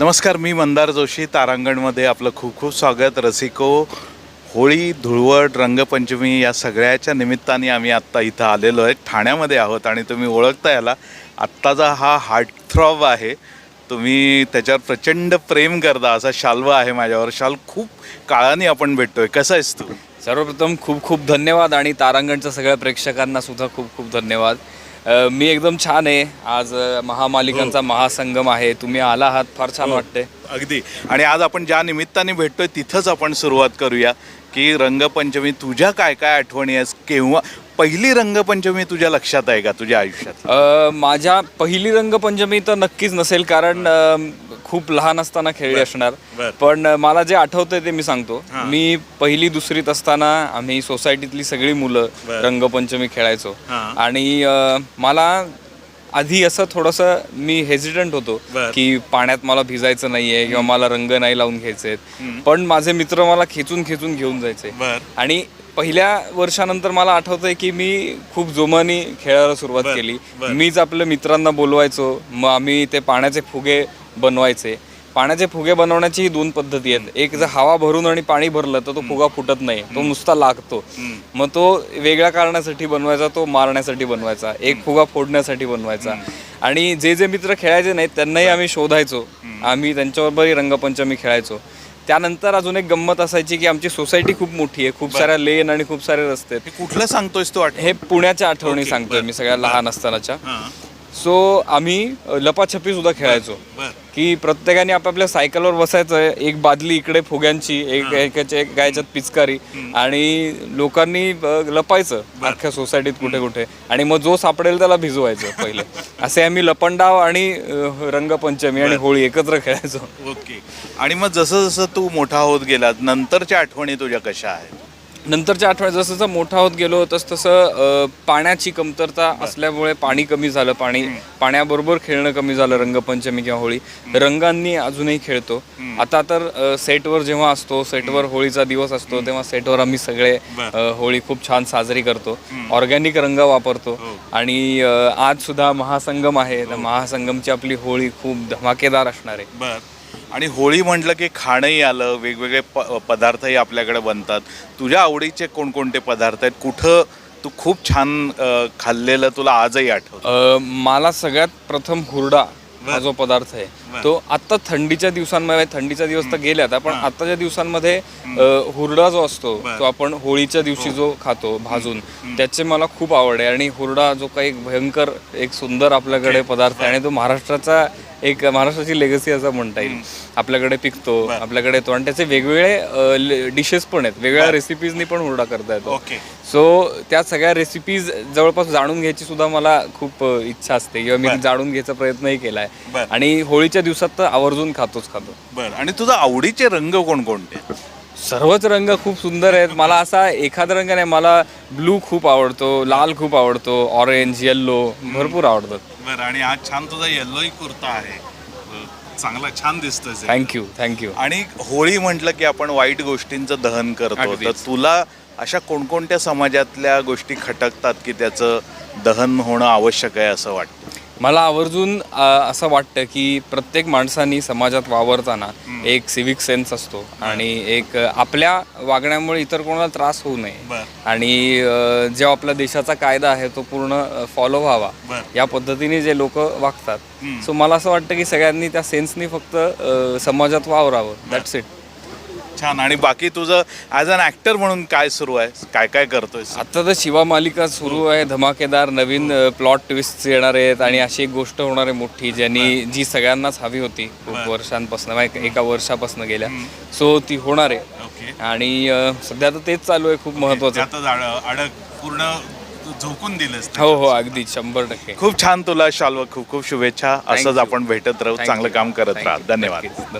नमस्कार मी मंदार जोशी तारांगणमध्ये आपलं खूप खूप स्वागत. रसिको होळी धुळवट रंगपंचमी या सगळ्याच्या निमित्ताने आम्ही आत्ता इथं आलेलो आहे. ठाण्यामध्ये आहोत आणि तुम्ही ओळखता याला. आत्ताचा हा हार्टथ्रॉब आहे. तुम्ही त्याच्यावर प्रचंड प्रेम करता असा शाल्व आहे माझ्यावर. शाल खूप काळाने आपण भेटतोय. कसं आहेस तू? सर्वप्रथम खूप खूप धन्यवाद आणि तारांगणच्या सगळ्या प्रेक्षकांना सुद्धा खूप खूप धन्यवाद. अ, मी एकदम छान आहे. आज अ, महामालिकांचा महासंगम आहे. तुम्ही आला आहात फार छान वाटते अगदी. आणि आज आपण ज्या निमित्ताने भेटतोय तिथंच आपण सुरुवात करूया की रंगपंचमी तुझ्या काय काय आठवणी आहेस केव्हा पहिली रंगपंचमी तुझ्या लक्षात आहे का तुझ्या आयुष्यात? अ, माझ्या पहिली रंगपंचमी तर नक्कीच नसेल कारण अ, खूप लहान असताना खेळली असणार. पण मला जे आठवतंय ते मी सांगतो मी पहिली दुसरीत असताना आम्ही सोसायटीतली सगळी मुलं. रंगपंचमी खेळायचो. आणि मला आधी असं थोडंसं मी हेजिटंट होतो. की पाण्यात मला भिजायचं नाहीये किंवा मला रंग नाही लावून घ्यायचे पण माझे मित्र मला खेचून खेचून घेऊन जायचे. आणि पहिल्या वर्षानंतर मला आठवतंय की मी खूप जोमाने खेळायला सुरुवात केली. मीच आपल्या मित्रांना बोलवायचो मग आम्ही ते पाण्याचे फुगे बनवायचे. पाण्याचे फुगे बनवण्याची ही दोन पद्धती आहेत. एक जर हवा भरून आणि पाणी भरलं तर तो फुगा फुटत नाही. तो नुसता लागतो. मग तो वेगळ्या कारणासाठी बनवायचा तो मारण्यासाठी बनवायचा. एक फुगा फोडण्यासाठी बनवायचा. आणि जे जे मित्र खेळायचे नाहीत त्यांनाही आम्ही शोधायचो. आम्ही त्यांच्याबरोबरही रंगपंचमी खेळायचो. त्यानंतर अजून एक गंमत असायची की आमची सोसायटी खूप मोठी आहे. खूप साऱ्या लेन आणि खूप सारे रस्ते कुठलं सांगतोयस तू हे पुण्याच्या आठवणी सांगतोय. मी सगळ्या लहान असतानाच्या. सो आम्ही लपाछपी सुद्धा खेळायचो. की प्रत्येकाने आपापल्या सायकलवर बसायचं एक बादली इकडे फुग्यांची एक एकाच्या एक गायच्यात पिचकारी आणि लोकांनी लपायचं अख्ख्या सोसायटीत कुठे कुठे. आणि मग जो सापडेल त्याला भिजवायचं पहिले. असे आम्ही लपंडाव आणि रंगपंचमी आणि होळी एकत्र खेळायचो. ओके. आणि मग जसं जसं तू मोठा होत गेला नंतरच्या आठवणी तुझ्या कशा आहेत? नंतरच्या आठवड्यात जसं जसं मोठा होत गेलो तस तसं पाण्याची कमतरता असल्यामुळे पाणी कमी झालं. पाणी पाण्याबरोबर खेळणं कमी झालं रंगपंचमी किंवा होळी. रंगांनी अजूनही खेळतो. आता तर सेटवर जेव्हा असतो सेटवर होळीचा दिवस असतो तेव्हा सेटवर आम्ही सगळे होळी खूप छान साजरी करतो. ऑर्गॅनिक रंग वापरतो. आणि अ, आज सुद्धा महासंगम आहे. तर महासंगमची आपली होळी खूप धमाकेदार असणार आहे. आणि होळी म्हटलं की खाणंही आलं वेगवेगळे प पदार्थही आपल्याकडे बनतात. तुझ्या आवडीचे कोणकोणते पदार्थ आहेत? कुठं तू खूप छान खाल्लेलं तुला आजही आठवत? मला सगळ्यात प्रथम हुरडा हा जो पदार्थ आहे तो आता थंडीच्या दिवसांमध्ये थंडीच्या दिवस तर गेले आता पण आताच्या दिवसांमध्ये हुरडा जो असतो तो आपण होळीच्या दिवशी जो खातो भाजून त्याचे मला खूप आवड आहे. आणि हुरडा जो काही एक भयंकर एक सुंदर आपल्याकडे पदार्थ आहे आणि तो महाराष्ट्राचा एक महाराष्ट्राची लेगसी असं म्हणता येईल. आपल्याकडे पिकतो आपल्याकडे येतो. आणि त्याचे वेगवेगळे डिशेस पण आहेत. वेगवेगळ्या रेसिपीजनी पण हुरडा करता येतो. ओके. सो त्या सगळ्या रेसिपीज जवळपास जाणून घ्यायची सुद्धा मला खूप इच्छा असते. किंवा मी जाणून घ्यायचा प्रयत्नही केलाय. आणि होळीच्या दिवसात तर आवर्जून खातोच खातो. बर. आणि तुझा आवडीचे रंग कोणकोणते? सर्वच रंग खूप सुंदर आहेत. मला असा एखादा रंग नाही मला ब्लू खूप आवडतो लाल खूप आवडतो ऑरेंज येल्लो भरपूर आवडतात. बर आणि आज छान तुझा येल्लोही कुर्ता आहे. चांगला छान दिसतोय थँक्यू थँक्यू आणि होळी म्हटलं की आपण वाईट गोष्टींचं दहन करतो. तर अगदीच. तुला अशा कोणकोणत्या समाजातल्या गोष्टी खटकतात की त्याचं दहन होणं आवश्यक आहे असं वाटतं? मला आवर्जून अ, असं वाटतं की प्रत्येक माणसानी समाजात वावरताना एक सिविक सेन्स असतो आणि एक अ, आपल्या वागण्यामुळे इतर कोणाला त्रास होऊ नये. बर. आणि अ, जो आपला देशाचा कायदा आहे तो पूर्ण फॉलो व्हावा. बर. या पद्धतीने जे लोक वागतात. सो मला असं वाटतं की सगळ्यांनी त्या सेन्सनी फक्त अ, समाजात वावरावं. दॅट्स इट छान. आणि बाकी तुझं ॲज अन ॲक्टर म्हणून काय सुरू आहे? काय काय करतोय आता तर शिवा मालिका सुरू आहे धमाकेदार नवीन प्लॉट ट्विस्ट येणार आहेत आणि अशी एक गोष्ट होणार आहे मोठी ज्यांनी जी सगळ्यांनाच हवी होती खूप वर्षांपासून एका वर्षापासून गेल्या. सो ती होणार आहे. आणि अ, सध्या तर तेच चालू आहे खूप महत्वाचं. अडक पूर्ण तू झोकून दिलंस. हो हो अगदी शंभर टक्के. खूप छान तुला शाल्व खूप खूप शुभेच्छा. असंच you. आपण भेटत राहू Thank चांगलं you. काम करत Thank राहा. you. धन्यवाद. नक्कीच. धन्यवाद.